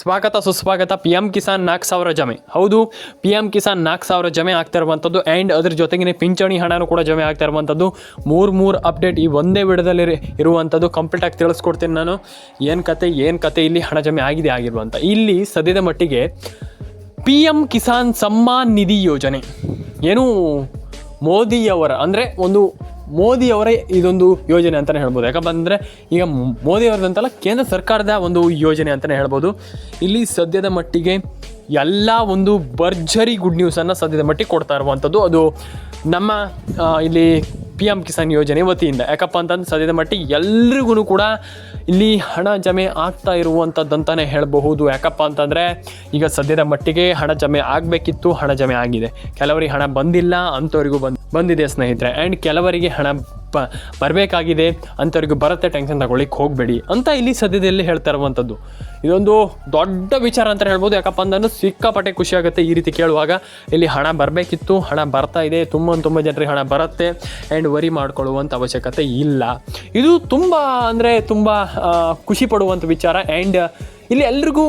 ಸ್ವಾಗತ ಸುಸ್ವಾಗತ P M Kisan ನಾಲ್ಕು ಸಾವಿರ ಜಮೆ. ಹೌದು ಪಿ ಎಂ ಕಿಸಾನ್ ನಾಲ್ಕು ಸಾವಿರ ಜಮೆ ಆಗ್ತಾ ಇರುವಂಥದ್ದು ಆ್ಯಂಡ್ ಅದ್ರ ಜೊತೆಗೆ ಪಿಂಚಣಿ ಹಣನೂ ಕೂಡ ಜಮೆ ಆಗ್ತಾ ಇರುವಂಥದ್ದು ಮೂರು ಮೂರು ಅಪ್ಡೇಟ್ ಈ ಒಂದೇ ವಿಡದಲ್ಲಿ ಇರುವಂಥದ್ದು ಕಂಪ್ಲೀಟಾಗಿ ತಿಳಿಸ್ಕೊಡ್ತೀನಿ ನಾನು. ಏನು ಕತೆ ಏನು ಕತೆ ಇಲ್ಲಿ ಹಣ ಜಮೆ ಆಗಿದೆ ಆಗಿರುವಂಥ ಇಲ್ಲಿ ಸದ್ಯದ ಮಟ್ಟಿಗೆ ಪಿ ಎಂ ಕಿಸಾನ್ ಸಮ್ಮಾನ್ ನಿಧಿ ಯೋಜನೆ. ಏನು ಮೋದಿಯವರ ಅಂದರೆ ಒಂದು ಮೋದಿಯವರ ಇದೊಂದು ಯೋಜನೆ ಅಂತಲೇ ಹೇಳ್ಬೋದು. ಯಾಕಂದರೆ ಈಗ ಮೋದಿಯವರದಂತಲ್ಲ ಕೇಂದ್ರ ಸರ್ಕಾರದ ಒಂದು ಯೋಜನೆ ಅಂತಲೇ ಹೇಳ್ಬೋದು. ಇಲ್ಲಿ ಸದ್ಯದ ಮಟ್ಟಿಗೆ ಎಲ್ಲ ಒಂದು ಭರ್ಜರಿ ಗುಡ್ ನ್ಯೂಸನ್ನು ಸದ್ಯದ ಮಟ್ಟಿಗೆ ಕೊಡ್ತಾ ಇರುವಂಥದ್ದು ಅದು ನಮ್ಮ ಇಲ್ಲಿ ಪಿ ಎಂ ಕಿಸಾನ್ ಯೋಜನೆ ವತಿಯಿಂದ. ಯಾಕಪ್ಪ ಅಂತಂದ್ರೆ ಸದ್ಯದ ಮಟ್ಟಿಗೆ ಎಲ್ರಿಗೂ ಕೂಡ ಇಲ್ಲಿ ಹಣ ಜಮೆ ಆಗ್ತಾ ಇರುವಂಥದ್ದಂತಲೇ ಹೇಳಬಹುದು. ಯಾಕಪ್ಪ ಅಂತಂದರೆ ಈಗ ಸದ್ಯದ ಮಟ್ಟಿಗೆ ಹಣ ಜಮೆ ಆಗಬೇಕಿತ್ತು, ಹಣ ಜಮೆ ಆಗಿದೆ. ಕೆಲವರಿಗೆ ಹಣ ಬಂದಿಲ್ಲ, ಅಂಥವರಿಗೂ ಬಂದು, ಬಂದಿದೆ ಸ್ನೇಹಿತರೆ. ಆ್ಯಂಡ್ ಕೆಲವರಿಗೆ ಹಣ ಬ ಬರಬೇಕಾಗಿದೆ, ಅಂಥವ್ರಿಗೂ ಬರುತ್ತೆ ಟೆನ್ಷನ್ ತಗೊಳ್ಳಿಕ್ಕೆ ಹೋಗಬೇಡಿ ಅಂತ ಇಲ್ಲಿ ಸದ್ಯದಲ್ಲಿ ಹೇಳ್ತಾ ಇರುವಂಥದ್ದು. ಇದೊಂದು ದೊಡ್ಡ ವಿಚಾರ ಅಂತ ಹೇಳ್ಬೋದು. ಯಾಕಪ್ಪ ಅಂದ್ರೆ ಸಿಕ್ಕಾಪಟ್ಟೆ ಖುಷಿ ಆಗುತ್ತೆ ಈ ರೀತಿ ಕೇಳುವಾಗ. ಇಲ್ಲಿ ಹಣ ಬರಬೇಕಿತ್ತು, ಹಣ ಬರ್ತಾ ಇದೆ, ತುಂಬ ತುಂಬ ಜನರಿಗೆ ಹಣ ಬರುತ್ತೆ ಆ್ಯಂಡ್ ವರಿ ಮಾಡ್ಕೊಳ್ಳುವಂಥ ಅವಶ್ಯಕತೆ ಇಲ್ಲ. ಇದು ತುಂಬ ಅಂದರೆ ತುಂಬ ಖುಷಿ ಪಡುವಂಥ ವಿಚಾರ ಆ್ಯಂಡ್ ಇಲ್ಲಿ ಎಲ್ರಿಗೂ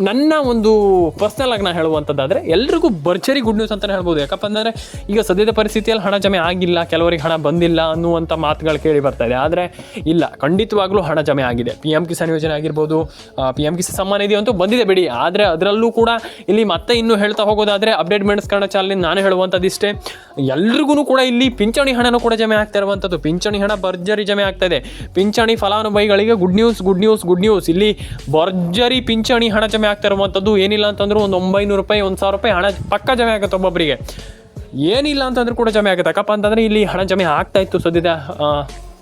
ನನ್ನ ಒಂದು ಪರ್ಸ್ನಲ್ ಆಗಿ ನಾನು ಹೇಳುವಂಥದ್ದಾದರೆ ಎಲ್ರಿಗೂ ಭರ್ಜರಿ ಗುಡ್ ನ್ಯೂಸ್ ಅಂತಲೇ ಹೇಳ್ಬೋದು. ಯಾಕಪ್ಪ ಅಂದರೆ, ಈಗ ಸದ್ಯದ ಪರಿಸ್ಥಿತಿಯಲ್ಲಿ ಹಣ ಜಮೆ ಆಗಿಲ್ಲ, ಕೆಲವರಿಗೆ ಹಣ ಬಂದಿಲ್ಲ ಅನ್ನುವಂಥ ಮಾತುಗಳು ಕೇಳಿ ಬರ್ತಾ ಇದೆ. ಆದರೆ, ಇಲ್ಲ, ಖಂಡಿತವಾಗ್ಲೂ ಹಣ ಜಮೆ ಆಗಿದೆ. ಪಿ ಎಂ ಕಿಸಾನ್ ಯೋಜನೆ ಆಗಿರ್ಬೋದು ಪಿ ಎಂ ಕಿಸಾನ್ ಸಮ್ಮಾನ ನಿಧಿ ಅಂತೂ ಬಂದಿದೆ ಬಿಡಿ. ಆದರೆ ಅದರಲ್ಲೂ ಕೂಡ ಇಲ್ಲಿ ಮತ್ತೆ ಇನ್ನೂ ಹೇಳ್ತಾ ಹೋಗೋದಾದರೆ ಅಪ್ಡೇಟ್ ಮೆಂಟ್ಸ್ ಚಾನಲ್ ನಾನು ಹೇಳುವಂಥದ್ದು ಇಷ್ಟೇ. ಎಲ್ರಿಗೂ ಕೂಡ ಇಲ್ಲಿ ಪಿಂಚಣಿ ಹಣನೂ ಕೂಡ ಜಮೆ ಆಗ್ತಾ ಇರುವಂಥದ್ದು. ಪಿಂಚಣಿ ಹಣ ಭರ್ಜರಿ ಜಮೆ ಆಗ್ತಾ ಇದೆ. ಪಿಂಚಣಿ ಫಲಾನುಭವಿಗಳಿಗೆ good news good news good news ಇಲ್ಲಿ ಭರ್ಜರಿ ಪಿಂಚಣಿ ಹಣ ಜಮೆ ಆಗ್ತಾ ಇರುವಂಥದ್ದು ಏನಿಲ್ಲ ಅಂತಂದ್ರೂ ಒಂದು ಒಂಬೈನೂರು ರೂಪಾಯಿ, ಒಂದು ಸಾವಿರ ರೂಪಾಯಿ ಹಣ ಪಕ್ಕ ಜಮೆ ಆಗುತ್ತೆ ಒಬ್ಬೊಬ್ಬರಿಗೆ ಏನಿಲ್ಲ ಅಂತಂದ್ರೂ ಕೂಡ ಜಮೆ ಆಗುತ್ತೆ. ಯಾಕಪ್ಪ ಅಂತಂದರೆ ಇಲ್ಲಿ ಹಣ ಜಮೆ ಆಗ್ತಾ ಇತ್ತು ಸದ್ಯದ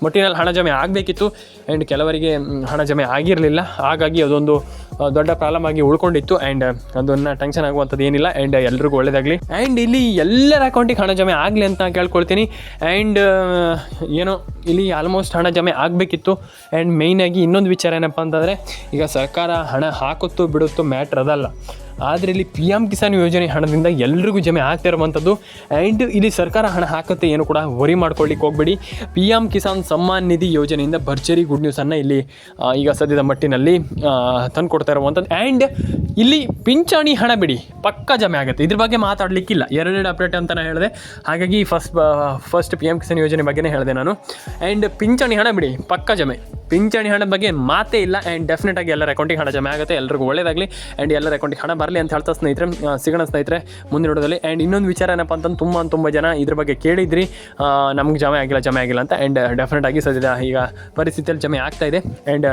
ಮಟ್ಟಿನಲ್ಲಿ ಹಣ ಜಮೆ ಆಗಬೇಕಿತ್ತು ಆ್ಯಂಡ್ ಕೆಲವರಿಗೆ ಹಣ ಜಮೆ ಆಗಿರಲಿಲ್ಲ. ಹಾಗಾಗಿ ಅದೊಂದು ದೊಡ್ಡ ಪ್ರಾಬ್ಲಮ್ ಆಗಿ ಉಳ್ಕೊಂಡಿತ್ತು ಆ್ಯಂಡ್ ಅದನ್ನು ಟೆನ್ಷನ್ ಆಗುವಂಥದ್ದು ಏನಿಲ್ಲ ಆ್ಯಂಡ್ ಎಲ್ರಿಗೂ ಒಳ್ಳೇದಾಗಲಿ. ಆ್ಯಂಡ್ ಇಲ್ಲಿ ಎಲ್ಲರ ಅಕೌಂಟಿಗೆ ಹಣ ಜಮೆ ಆಗಲಿ ಅಂತ ಕೇಳ್ಕೊಳ್ತೀನಿ. ಆ್ಯಂಡ್ ಏನೋ, ಇಲ್ಲಿ ಆಲ್ಮೋಸ್ಟ್ ಹಣ ಜಮೆ ಆಗಬೇಕಿತ್ತು. ಆ್ಯಂಡ್ ಮೇಯ್ನಾಗಿ ಇನ್ನೊಂದು ವಿಚಾರ ಏನಪ್ಪ ಅಂತಂದರೆ, ಈಗ ಸರ್ಕಾರ ಹಣ ಹಾಕುತ್ತೋ ಬಿಡುತ್ತೋ ಮ್ಯಾಟ್ರ್ ಅದಲ್ಲ. ಆದರೆ ಇಲ್ಲಿ ಪಿ ಎಂ ಕಿಸಾನ್ ಯೋಜನೆ ಹಣದಿಂದ ಎಲ್ರಿಗೂ ಜಮೆ ಆಗ್ತಾ ಇರುವಂಥದ್ದು ಆ್ಯಂಡ್ ಇಲ್ಲಿ ಸರ್ಕಾರ ಹಣ ಹಾಕುತ್ತೆ ಏನು ಕೂಡ ವರಿ ಮಾಡ್ಕೊಳ್ಳಿಕ್ಕೆ ಹೋಗಬೇಡಿ. ಪಿ ಎಂ ಕಿಸಾನ್ ಸಮ್ಮಾನ್ ನಿಧಿ ಯೋಜನೆಯಿಂದ ಭರ್ಜರಿ ಗುಡ್ ನ್ಯೂಸನ್ನು ಇಲ್ಲಿ ಈಗ ಸದ್ಯದ ಮಟ್ಟಿನಲ್ಲಿ ತಂದು ಕೊಡ್ತಾ ಇರುವಂಥದ್ದು ಆ್ಯಂಡ್ ಇಲ್ಲಿ ಪಿಂಚಣಿ ಹಣ ಬಿಡಿ, ಪಕ್ಕ ಜಮೆ ಆಗುತ್ತೆ. ಇದ್ರ ಬಗ್ಗೆ ಮಾತಾಡಲಿಕ್ಕಿಲ್ಲ. ಎರಡೆರಡು ಅಪ್ಡೇಟ್ ಅಂತ ಹೇಳಿದೆ. ಹಾಗಾಗಿ first first P M Kisan ಯೋಜನೆ ಬಗ್ಗೆನೇ ಹೇಳಿದೆ ನಾನು. ಆ್ಯಂಡ್ ಪಿಂಚಣಿ ಹಣ ಬಿಡಿ, ಪಕ್ಕ ಜಮೆ. ಪಿಂಚಣಿ ಹಣ ಬಗ್ಗೆ ಮಾತೇ ಇಲ್ಲ. ಆ್ಯಂಡ್ ಡೆಫಿನೆಟ್ ಆಗಿ ಎಲ್ಲರ ಅಕೌಂಟಿಗೆ ಹಣ ಜಮೆ ಆಗುತ್ತೆ. ಎಲ್ಲರಿಗೂ ಒಳ್ಳೇದಾಗಲಿ. ಆ್ಯಂಡ್ ಎಲ್ಲರ ಅಕೌಂಟಿಗೆ ಹಣ ಬರಲಿ ಅಂತ ಹೇಳ್ತಾ ಸ್ನೇಹಿತರೆ ಸಿಗೋಣ ಸ್ನೇಹಿತರೆ, ಮುಂದಿನ ನೋಡೋದಲ್ಲಿ. ಆ್ಯಂಡ್ ಇನ್ನೊಂದು ವಿಚಾರ ಏನಪ್ಪ ಅಂತಂದು ತುಂಬ ತುಂಬ ಜನ ಇದ್ರ ಬಗ್ಗೆ ಕೇಳಿದ್ರಿ. ನಮ್ಗೆ ಜಮೆ ಆಗಿಲ್ಲ ಜಮೆ ಆಗಿಲ್ಲ ಅಂತ. ಆ್ಯಂಡ್ ಡೆಫಿನೆಟ್ ಆಗಿ ಸದ್ಯದ ಈಗ ಪರಿಸ್ಥಿತಿಯಲ್ಲಿ ಜಮೆ ಆಗ್ತಾ ಇದೆ. ಆ್ಯಂಡ್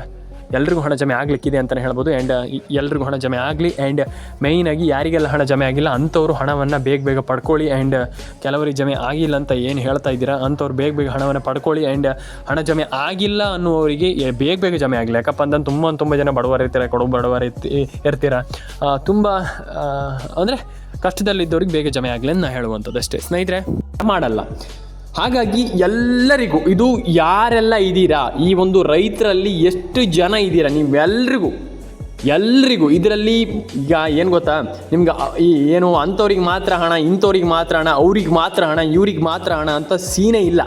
ಎಲ್ರಿಗೂ ಹಣ ಜಮೆ ಆಗಲಿಕ್ಕಿದೆ ಅಂತಲೇ ಹೇಳ್ಬೋದು. ಆ್ಯಂಡ್ ಎಲ್ರಿಗೂ ಹಣ ಜಮೆ ಆಗಲಿ ಆ್ಯಂಡ್ ಮೇಯ್ನಾಗಿ ಯಾರಿಗೆಲ್ಲ ಹಣ ಜಮೆ ಆಗಿಲ್ಲ, ಅಂಥವ್ರು ಹಣವನ್ನು ಬೇಗ ಬೇಗ ಪಡ್ಕೊಳ್ಳಿ ಆ್ಯಂಡ್ ಕೆಲವರಿಗೆ ಜಮೆ ಆಗಿಲ್ಲ ಅಂತ ಏನು ಹೇಳ್ತಾ ಇದ್ದೀರಾ, ಅಂಥವ್ರು ಬೇಗ ಬೇಗ ಹಣವನ್ನು ಪಡ್ಕೊಳ್ಳಿ ಆ್ಯಂಡ್ ಹಣ ಜಮೆ ಆಗಿಲ್ಲ ಅನ್ನುವರಿಗೆ ಬೇಗ ಬೇಗ ಜಮೆ ಆಗಲಿ. ಯಾಕಪ್ಪ ಅಂತಂದು ತುಂಬ ತುಂಬ ಜನ ಬಡವರು ಇರ್ತೀರ, ಕೊಡು ಬಡವರು ಇರ್ತಿ, ಇರ್ತೀರ? ತುಂಬ ಅಂದರೆ ಕಷ್ಟದಲ್ಲಿದ್ದವ್ರಿಗೆ ಬೇಗ ಜಮೆ ಆಗಲಿ ಅಂತ ನಾನು ಹೇಳುವಂಥದ್ದು ಅಷ್ಟೇ. ಸ್ನೇಹಿತರೆ, ಮಾಡಲ್ಲ. ಹಾಗಾಗಿ ಎಲ್ಲರಿಗೂ, ಇದು ಯಾರೆಲ್ಲ ಇದ್ದೀರಾ? ಈ ಒಂದು ರೈತರಲ್ಲಿ ಎಷ್ಟು ಜನ ಇದ್ದೀರಾ? ನೀವೆಲ್ರಿಗೂ ಎಲ್ರಿಗೂ. ಇದರಲ್ಲಿ ಈಗ ಏನು ಗೊತ್ತಾ? ನಿಮ್ಗೆ ಈ ಏನು ಅಂಥವ್ರಿಗೆ ಮಾತ್ರ ಹಣ, ಇಂಥವ್ರಿಗೆ ಮಾತ್ರ ಹಣ, ಅವ್ರಿಗೆ ಮಾತ್ರ ಹಣ, ಇವ್ರಿಗೆ ಮಾತ್ರ ಹಣ ಅಂತ ಸೀನೇ ಇಲ್ಲ.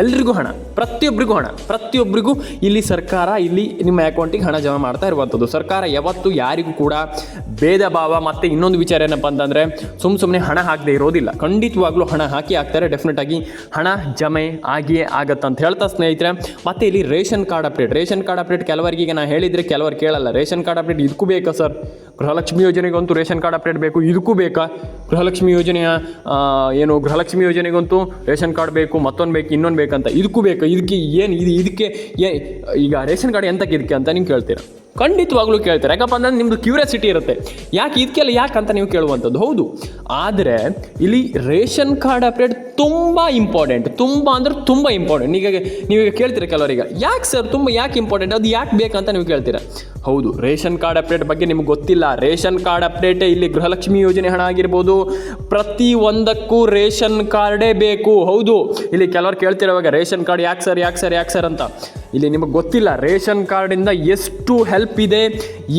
ಎಲ್ರಿಗೂ ಹಣ ಪ್ರತಿಯೊಬ್ಬರಿಗೂ ಹಣ ಪ್ರತಿಯೊಬ್ಬರಿಗೂ ಇಲ್ಲಿ ಸರ್ಕಾರ, ಇಲ್ಲಿ ನಿಮ್ಮ ಅಕೌಂಟಿಗೆ ಹಣ ಜಮಾ ಮಾಡ್ತಾ ಇರುವಂಥದ್ದು. ಸರ್ಕಾರ ಯಾವತ್ತೂ ಯಾರಿಗೂ ಕೂಡ ಭೇದ ಭಾವ ಮತ್ತು ಇನ್ನೊಂದು ವಿಚಾರ ಏನಪ್ಪ ಅಂತಂದರೆ ಸುಮ್ಮ ಸುಮ್ಮನೆ ಹಣ ಹಾಕದೇ ಇರೋದಿಲ್ಲ. ಖಂಡಿತವಾಗ್ಲೂ ಹಣ ಹಾಕಿ ಹಾಕ್ತಾರೆ ಡೆಫಿನೆಟ್ ಆಗಿ ಹಣ ಜಮೆ ಆಗಿಯೇ ಆಗುತ್ತೆ ಅಂತ ಹೇಳ್ತಾ ಸ್ನೇಹಿತರೆ. ಮತ್ತು ಇಲ್ಲಿ ration card update ration card update ಕೆಲವರಿಗೆ ನಾನು ಹೇಳಿದರೆ ಕೆಲವರು ಕೇಳಲ್ಲ. ರೇಷನ್ ಕಾರ್ಡ್ ಅಪ್ಡೇಟ್ ಇದಕ್ಕೂ ಬೇಕಾ ಸರ್? ಗೃಹಲಕ್ಷ್ಮಿ ಯೋಜನೆಗಂತೂ ರೇಷನ್ ಕಾರ್ಡ್ ಅಪ್ಡೇಟ್ ಬೇಕು, ಇದಕ್ಕೂ ಬೇಕಾ? ಗೃಹಲಕ್ಷ್ಮಿ ಯೋಜನೆಯ ಏನು ಗೃಹಲಕ್ಷ್ಮಿ ಯೋಜನೆಗಂತೂ ರೇಷನ್ ಕಾರ್ಡ್ ಬೇಕು, ಮತ್ತೊಂದು ಬೇಕು, ಇನ್ನೊಂದು ಬೇಕಂತ, ಇದಕ್ಕೂ ಬೇಕು? ಇದಕ್ಕೆ ಏನು, ಇದು ಇದಕ್ಕೆ ಏ, ಈಗ ರೇಷನ್ ಕಾರ್ಡ್ ಎಂತಕ್ಕೆ ಇದಕ್ಕೆ ಅಂತ ನೀವು ಕೇಳ್ತೀರಾ? ಖಂಡಿತವಾಗ್ಲೂ ಕೇಳ್ತಾರೆ. ಯಾಕಪ್ಪ ಅಂದ್ರೆ ನಿಮ್ಮದು ಕ್ಯೂರಿಯಾಸಿಟಿ ಇರುತ್ತೆ. ಯಾಕೆ ಇದಕ್ಕೆಲ್ಲ ಅಂತ ನೀವು ಕೇಳುವಂಥದ್ದು? ಹೌದು. ಆದರೆ ಇಲ್ಲಿ ರೇಷನ್ ಕಾರ್ಡ್ ಅಪ್ಡೇಟ್ ತುಂಬ ಇಂಪಾರ್ಟೆಂಟ್ ತುಂಬ ಅಂದ್ರೆ ತುಂಬ ಇಂಪಾರ್ಟೆಂಟ್ ಈಗ ನೀವೀಗ ಕೇಳ್ತೀರ ಕೆಲವರಿಗೆ, ಯಾಕೆ ಸರ್ ತುಂಬ ಯಾಕೆ ಇಂಪಾರ್ಟೆಂಟ್ ಅದು ಯಾಕೆ ಬೇಕಂತ ನೀವು ಕೇಳ್ತೀರ? ಹೌದು, ರೇಷನ್ ಕಾರ್ಡ್ ಅಪ್ಡೇಟ್ ಬಗ್ಗೆ ನಿಮ್ಗೆ ಗೊತ್ತಿಲ್ಲ. ರೇಷನ್ ಕಾರ್ಡ್ ಅಪ್ಡೇಟ್ ಇಲ್ಲಿ ಗೃಹಲಕ್ಷ್ಮಿ ಯೋಜನೆ ಹಣ ಆಗಿರ್ಬೋದು. ಪ್ರತಿ ಒಂದಕ್ಕೂ ರೇಷನ್ ಕಾರ್ಡೇ ಬೇಕು. ಹೌದು. ಇಲ್ಲಿ ಕೆಲವರು ಕೇಳ್ತಿರೋವಾಗ ರೇಷನ್ ಕಾರ್ಡ್ ಯಾಕೆ ಸರ್ ಯಾಕೆ ಸರ್ ಯಾಕೆ ಸರ್ ಅಂತ. ಇಲ್ಲಿ ನಿಮಗೆ ಗೊತ್ತಿಲ್ಲ, ರೇಷನ್ ಕಾರ್ಡಿಂದ ಎಷ್ಟು ಹೆಲ್ಪ್ ಇದೆ,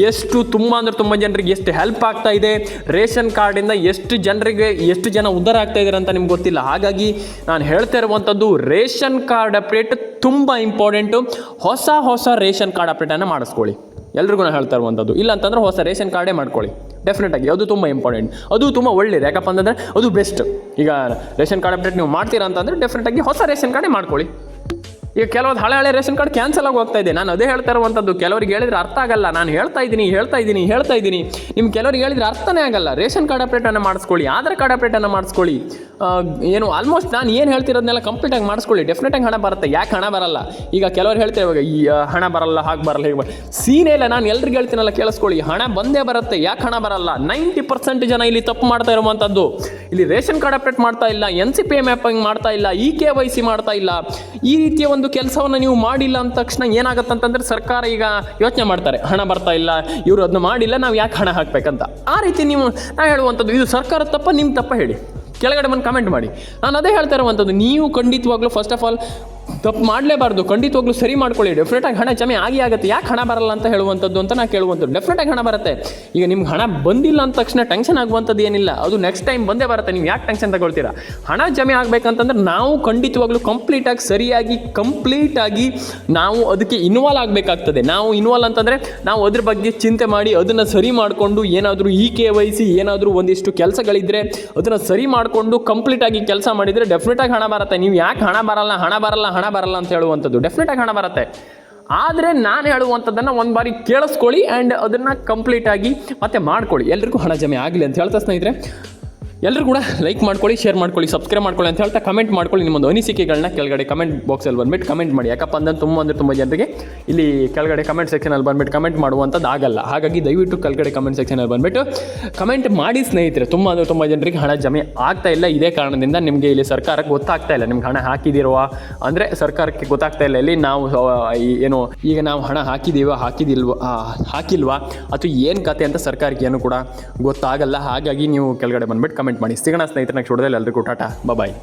ಎಷ್ಟು ತುಂಬ ಅಂದರೆ ತುಂಬ ಜನರಿಗೆ ಎಷ್ಟು ಹೆಲ್ಪ್ ಆಗ್ತಾ ಇದೆ, ರೇಷನ್ ಕಾರ್ಡಿಂದ ಎಷ್ಟು ಜನರಿಗೆ ಎಷ್ಟು ಜನ ಉದ್ಧಾರ ಆಗ್ತಾ ಇದ್ದಾರೆ ಅಂತ ನಿಮ್ಗೆ ಗೊತ್ತಿಲ್ಲ. ಹಾಗಾಗಿ ನಾನು ಹೇಳ್ತಾ ಇರುವಂಥದ್ದು, ರೇಷನ್ ಕಾರ್ಡ್ ಅಪ್ಡೇಟ್ ತುಂಬ ಇಂಪಾರ್ಟೆಂಟು ಹೊಸ ಹೊಸ ರೇಷನ್ ಕಾರ್ಡ್ ಅಪ್ಡೇಟನ್ನು ಮಾಡಿಸ್ಕೊಳ್ಳಿ. ಎಲ್ರಿಗೂ ನಾನು ಹೇಳ್ತಾ ಇರುವಂಥದ್ದು. ಇಲ್ಲ ಅಂತಂದ್ರೆ ಹೊಸ ರೇಷನ್ ಕಾರ್ಡೇ ಮಾಡ್ಕೊಳ್ಳಿ. ಡೆಫಿನೆಟಾಗಿ ಅದು ತುಂಬ ಇಂಪಾರ್ಟೆಂಟ್ ಅದು ತುಂಬ ಒಳ್ಳೇದು. ಯಾಕಪ್ಪ ಅಂತಂದರೆ ಅದು ಬೆಸ್ಟ್ ಈಗ ರೇಷನ್ ಕಾರ್ಡ್ ಅಪ್ಡೇಟ್ ನೀವು ಮಾಡ್ತೀರಾ ಅಂತಂದರೆ ಡೆಫಿನೆಟಾಗಿ ಹೊಸ ರೇಷನ್ ಕಾರ್ಡೇ ಮಾಡ್ಕೊಳ್ಳಿ. ಈಗ ಕೆಲವೊಂದು ಹಳೆ ಹಳೆ ರೇಷನ್ ಕಾರ್ಡ್ ಕ್ಯಾನ್ಸಲ್ ಆಗಿ ಹೋಗ್ತಾ ಇದೆ. ನಾನು ಅದೇ ಹೇಳ್ತಾ ಇರುವಂಥದ್ದು ಕೆಲವರಿಗೆ ಹೇಳಿದ್ರೆ ಅರ್ಥ ಆಗಲ್ಲ. ನಾನು ಹೇಳ್ತಾ ಇದ್ದೀನಿ ಹೇಳ್ತಾ ಇದ್ದೀನಿ ಹೇಳ್ತಾ ಇದ್ದೀನಿ. ನಿಮ್ಮ ಕೆಲವರಿಗೆ ಹೇಳಿದ್ರೆ ಅರ್ಥನೇ ಆಗಲ್ಲ. ರೇಷನ್ ಕಾರ್ಡ್ ಅಪ್ಡೇಟನ್ನು ಮಾಡಿಸ್ಕೊಳ್ಳಿ, ಆಧಾರ್ ಕಾರ್ಡ್ ಅಪ್ಡೇಟನ್ನು ಮಾಡಿಸ್ಕೊಳ್ಳಿ. ಏನು ಆಲ್ಮೋಸ್ಟ್ ನಾನು ಏನು ಹೇಳ್ತಿರೋದನ್ನೆಲ್ಲ ಕಂಪ್ಲೀಟಾಗಿ ಮಾಡಿಸ್ಕೊಳ್ಳಿ. ಡೆಫಿನೆಟಾಗಿ ಹಣ ಬರುತ್ತೆ. ಯಾಕೆ ಹಣ ಬರಲ್ಲ? ಈಗ ಕೆಲವರು ಹೇಳ್ತಾರೆ ಇವಾಗ, ಈ ಹಣ ಬರಲ್ಲ, ಹಾಗೆ ಬರಲ್ಲ, ಹೀಗೆ ಬರಲ್ಲ. ಸೀನೇ ಇಲ್ಲ ನಾನು ಎಲ್ರಿಗೆ ಹೇಳ್ತೀನಲ್ಲ, ಕೇಳಿಸ್ಕೊಳ್ಳಿ. ಹಣ ಬಂದೇ ಬರುತ್ತೆ. ಯಾಕೆ ಹಣ ಬರಲ್ಲ? ನೈಂಟಿ ಪರ್ಸೆಂಟ್ ಜನ ಇಲ್ಲಿ ತಪ್ಪು ಮಾಡ್ತಾ ಇರುವಂಥದ್ದು ಇಲ್ಲಿ ರೇಷನ್ ಕಾರ್ಡ್ ಅಪ್ಡೇಟ್ ಮಾಡ್ತಾ ಇಲ್ಲ ಎನ್ ಸಿ ಪಿ ಮ್ಯಾಪಿಂಗ್ ಮಾಡ್ತಾ ಇಲ್ಲ ಇ ಕೆ ವೈ ಸಿ ಮಾಡ್ತಾ ಇಲ್ಲ. ಈ ರೀತಿಯ ಒಂದು ಕೆಲಸವನ್ನು ನೀವು ಮಾಡಿಲ್ಲ ಅಂದ ತಕ್ಷಣ ಏನಾಗುತ್ತೆ ಅಂತಂದ್ರೆ ಸರ್ಕಾರ ಈಗ ಯೋಚನೆ ಮಾಡ್ತಾರೆ, ಹಣ ಬರ್ತಾ ಇಲ್ಲ, ಇವರು ಅದನ್ನ ಮಾಡಿಲ್ಲ, ನಾವು ಯಾಕೆ ಹಣ ಹಾಕಬೇಕಂತ. ಆ ರೀತಿ ನೀವು ನಾ ಹೇಳುವಂಥದ್ದು, ಇದು ಸರ್ಕಾರ ತಪ್ಪ ನಿಮ್ಮ ತಪ್ಪ ಹೇಳಿ. ಕೆಳಗಡೆ ಬಂದು ಕಮೆಂಟ್ ಮಾಡಿ. ನಾನು ಅದೇ ಹೇಳ್ತಾ ಇರುವಂಥದ್ದು, ನೀವು ಖಂಡಿತವಾಗ್ಲೂ ಫಸ್ಟ್ ಆಫ್ ಆಲ್ ತಪ್ಪು ಮಾಡಲೇಬಾರ್ದು. ಖಂಡಿತವಾಗ್ಲೂ ಸರಿ ಮಾಡ್ಕೊಳ್ಳಿ. ಡೆಫಿನೆಟಾಗಿ ಹಣ ಜಮೆ ಆಗಿ ಆಗುತ್ತೆ. ಯಾಕೆ ಹಣ ಬರಲ್ಲ ಅಂತ ಹೇಳುವಂಥದ್ದು ಅಂತ ನಾನು ಕೇಳುವಂಥದ್ದು. ಡೆಫಿನೆಟಾಗಿ ಹಣ ಬರುತ್ತೆ. ಈಗ ನಿಮ್ಗೆ ಹಣ ಬಂದಿಲ್ಲ ಅಂದ ತಕ್ಷಣ ಟೆನ್ಷನ್ ಆಗುವಂಥದ್ದು ಏನಿಲ್ಲ. ಅದು ನೆಕ್ಸ್ಟ್ ಟೈಮ್ ಬಂದೇ ಬರುತ್ತೆ. ನೀವು ಯಾಕೆ ಟೆನ್ಷನ್ ತಗೊಳ್ತೀರಾ? ಹಣ ಜಮೆ ಆಗಬೇಕಂತಂದ್ರೆ ನಾವು ಖಂಡಿತವಾಗ್ಲೂ ಕಂಪ್ಲೀಟಾಗಿ ಸರಿಯಾಗಿ ಕಂಪ್ಲೀಟಾಗಿ ನಾವು ಅದಕ್ಕೆ ಇನ್ವಾಲ್ವ್ ಆಗಬೇಕಾಗ್ತದೆ. ನಾವು ಇನ್ವಾಲ್ವ್ ಅಂತಂದರೆ ನಾವು ಅದ್ರ ಬಗ್ಗೆ ಚಿಂತೆ ಮಾಡಿ ಅದನ್ನು ಸರಿ ಮಾಡಿಕೊಂಡು ಏನಾದರೂ ಇ ಕೆ ವೈ ಸಿ, ಏನಾದರೂ ಒಂದಿಷ್ಟು ಕೆಲಸಗಳಿದ್ದರೆ ಅದನ್ನು ಸರಿ ಮಾಡಿಕೊಂಡು ಕಂಪ್ಲೀಟಾಗಿ ಕೆಲಸ ಮಾಡಿದರೆ ಡೆಫಿನೆಟಾಗಿ ಹಣ ಬರುತ್ತೆ. ನೀವು ಯಾಕೆ ಹಣ ಬರಲ್ಲ? ಹಣ ಬರಲ್ಲ ಹಣ ಬರಲ್ಲ ಅಂತ ಹೇಳುವಂಥದ್ದು. ಡೆಫಿನೆಟಾಗಿ ಹಣ ಬರುತ್ತೆ. ಆದರೆ ನಾನು ಹೇಳುವಂಥದ್ದನ್ನು ಒಂದು ಬಾರಿ ಕೇಳಿಸ್ಕೊಳ್ಳಿ ಆ್ಯಂಡ್ ಅದನ್ನು ಕಂಪ್ಲೀಟಾಗಿ ಮತ್ತೆ ಮಾಡ್ಕೊಳ್ಳಿ. ಎಲ್ರಿಗೂ ಹಣ ಜಮೆ ಆಗಲಿ ಅಂತ ಹೇಳ್ತಾ ಸ್ನೇಹಿತರೆ ಎಲ್ಲರೂ ಕೂಡ ಲೈಕ್ ಮಾಡ್ಕೊಳ್ಳಿ ಶೇರ್ ಮಾಡ್ಕೊಳ್ಳಿ ಸಬ್ಸ್ಕ್ರೈಬ್ ಮಾಡ್ಕೊಳ್ಳಿ ಅಂತ ಹೇಳ್ತಾ ಕಮೆಂಟ್ ಮಾಡ್ಕೊಳ್ಳಿ ನಿಮ್ಮೊಂದು ಅನಿಸಿಕೆಗಳನ್ನ ಕೆಳಗಡೆ ಕಮೆಂಟ್ ಬಾಕ್ಸಲ್ಲಿ ಬಂದ್ಬಿಟ್ಟು ಕಮೆಂಟ್ ಮಾಡಿ. ಯಾಕಪ್ಪ ಅಂದ್ರೆ ತುಂಬ ಅಂದರೆ ತುಂಬ ಜನರಿಗೆ ಇಲ್ಲಿ ಕೆಳಗಡೆ ಕಮೆಂಟ್ ಸೆಕ್ಷನಲ್ಲಿ ಬಂದ್ಬಿಟ್ಟು ಕಮೆಂಟ್ ಮಾಡುವಂಥದ್ದು ಆಗಲ್ಲ. ಹಾಗಾಗಿ ದಯವಿಟ್ಟು ಕೆಳಗಡೆ ಕಮೆಂಟ್ ಸೆಕ್ಷನಲ್ಲಿ ಬಂದ್ಬಿಟ್ಟು ಕಮೆಂಟ್ ಮಾಡಿ ಸ್ನೇಹಿತರೆ. ತುಂಬ ಅಂದರೆ ತುಂಬ ಜನರಿಗೆ ಹಣ ಜಮೆ ಆಗ್ತಾ ಇಲ್ಲ. ಇದೇ ಕಾರಣದಿಂದ ನಿಮಗೆ ಇಲ್ಲಿ ಸರ್ಕಾರಕ್ಕೆ ಗೊತ್ತಾಗ್ತಾ ಇಲ್ಲ. ನಿಮ್ಗೆ ಹಣ ಹಾಕಿದಿರುವ ಅಂದರೆ ಸರ್ಕಾರಕ್ಕೆ ಗೊತ್ತಾಗ್ತಾ ಇಲ್ಲ. ಇಲ್ಲಿ ನಾವು ಏನು, ಈಗ ನಾವು ಹಣ ಹಾಕಿದ್ದೀವ ಹಾಕಿದಿಲ್ವ ಹಾಕಿಲ್ವಾ? ಅಥವಾ ಏನು ಕತೆ ಅಂತ ಸರ್ಕಾರಕ್ಕೆ ಏನು ಕೂಡ ಗೊತ್ತಾಗಲ್ಲ. ಹಾಗಾಗಿ ನೀವು ಕೆಳಗಡೆ ಬಂದ್ಬಿಟ್ಟು ಕಮೆಂಟ್ ಮಾಡಿ ಸಿಗೋಣ ಸ್ನೇಹಿತರೆ ನೆಕ್ಸ್ಟ್ ಎಲ್ರಿಗೂ ಟಾಟಾ ಬಾಯ್